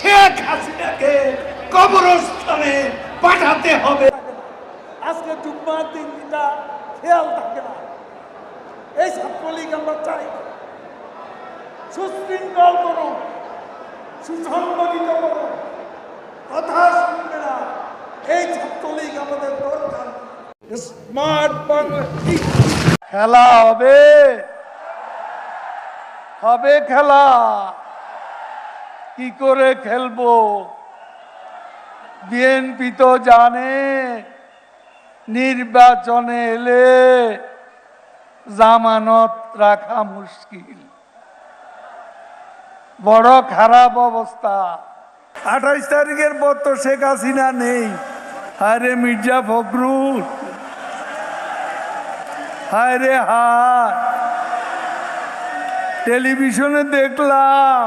শেখ হাসিনাকে কবরস্থানে পাঠাতে হবে। আজকে জুম্মার দিনটা খেয়াল থাকে না। এই আমরা চাই। সুশৃঙ্খল করুন, সুসংগঠিত করুন। কথা শুনবে না। এই ছাত্রলীগ আমাদের দরকার। স্মার্ট খেলা হবে। হবে খেলা। কি করে খেলব? বিএনপি তো জানে, নির্বাচনে এলে জামানত রাখা মুশকিল। বড় খারাপ অবস্থা। আঠাইশ তারিখের পর তো শেখ হাসিনা নেই। আরে মির্জা ফখরুল। হায় রে হায়। টেলিভিশনে দেখলাম।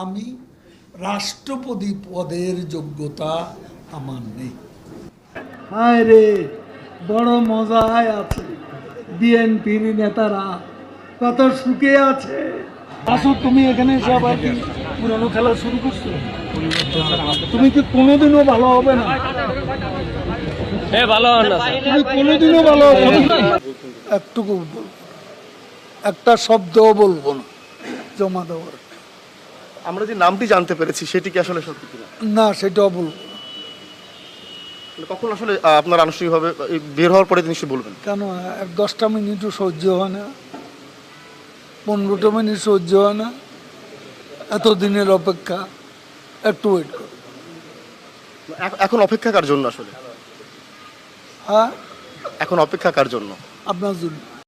আমি রাষ্ট্রপতি পদের যোগ্যতা আমার নেই। হায় রে বড় মজায় আছে। বিএনপির নেতারা কত সুখে আছে। আসো তুমি এখানে সবাই কি পুরানো খেলা শুরু করছ? তুমি কি কোনোদিনও ভালো হবে না? তুমি কোনোদিনও ভালো হবে না? একটুকু একটা শব্দও বলব না। জমা দেওয়ার। আমরা যে নামটি জানতে পেরেছি সেটি কি আসলে সত্যি কিনা? না সেটাও বলব কখন আসলে আপনার আনুষ্ঠানিকভাবে বের হওয়ার পরে নিশ্চয়ই বলবেন? কেন এক দশটা মিনিটও সহ্য হয় না। পনেরোটা মিনিট সহ্য হয় না। এত দিনের অপেক্ষা। একটু ওয়েট করো। এখন অপেক্ষা কার জন্য আসলে? হ্যাঁ? এখন অপেক্ষা কার জন্য? আপনার জন্য।